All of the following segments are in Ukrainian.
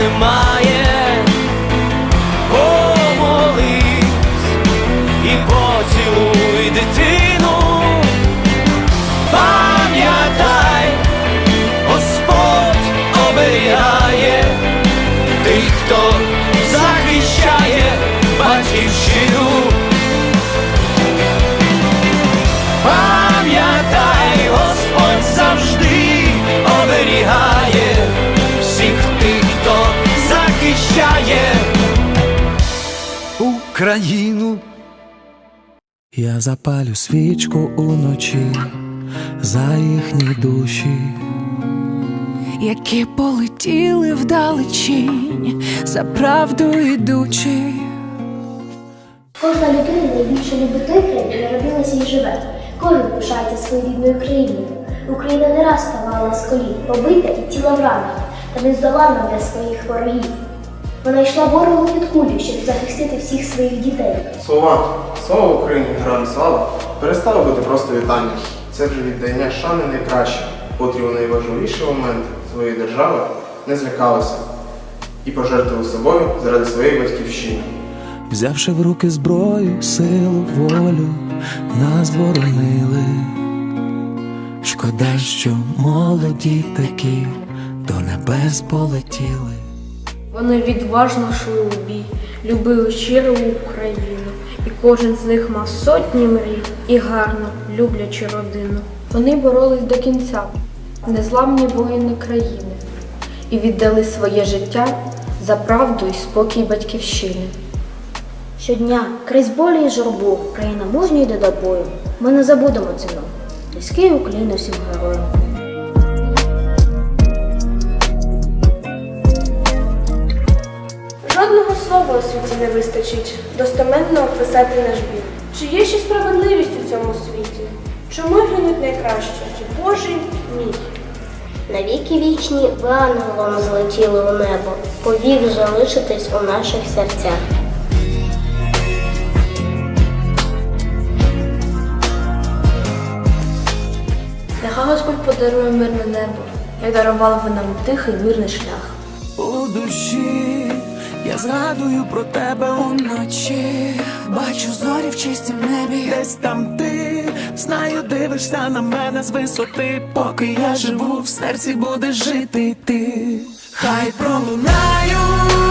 немає, Україну. Я запалю свічку уночі за їхні душі. які полетіли вдалечінь, за правду ідучи. Кожна людина найбільше любить той край, де народилася і живе. Кожен пишається своєю рідною країною. Україна не раз ставала з колін, побита і тіла в ранах, та не здолана для своїх ворогів. Вона йшла ворогу під кулю, щоб захистити всіх своїх дітей. Слова Слава Україні, героям слава перестало бути просто вітанням. Це вже віддання шани найкраще, котрі у найважливіші моменти своєї держави не злякалися і пожертвували собою заради своєї батьківщини. Взявши в руки зброю, силу, волю, нас боронили. Шкода, що молоді такі до небес полетіли. Вони відважно йшли у бій, любили щиро Україну, і кожен з них мав сотні мрій і гарно люблячи родину. Вони боролись до кінця, незламні воїни країни, і віддали своє життя за правду і спокій батьківщини. Щодня, крізь болі і журбу, країна мужньо йде до бою. Ми не забудемо ціну. Низький уклін усім героям. У світі не вистачить достеменно описати наш біль. Чи є ще справедливість у цьому світі? Чому гинуть найкраще? Чи Божий мій? Навіки вічні ви ангелом злетіли у небо, повік залишитись у наших серцях. Нехай Господь подарує мирне небо, як дарував ви нам тихий мирний шлях. У душі я згадую про тебе Уночі бачу зорі в чистім небі. Десь там ти знаю, дивишся на мене з висоти. Поки я живу, в серці будеш жити ти. Хай пролунають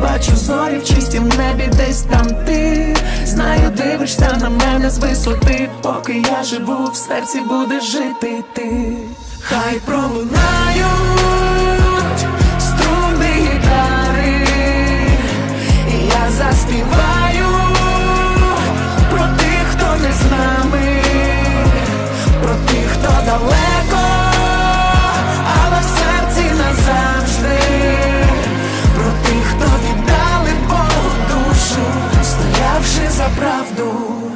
Бачу зорі в чистім небі, десь там ти. Знаю, дивишся на мене з висоти. Поки я живу, в серці будеш жити ти. Хай пролунають know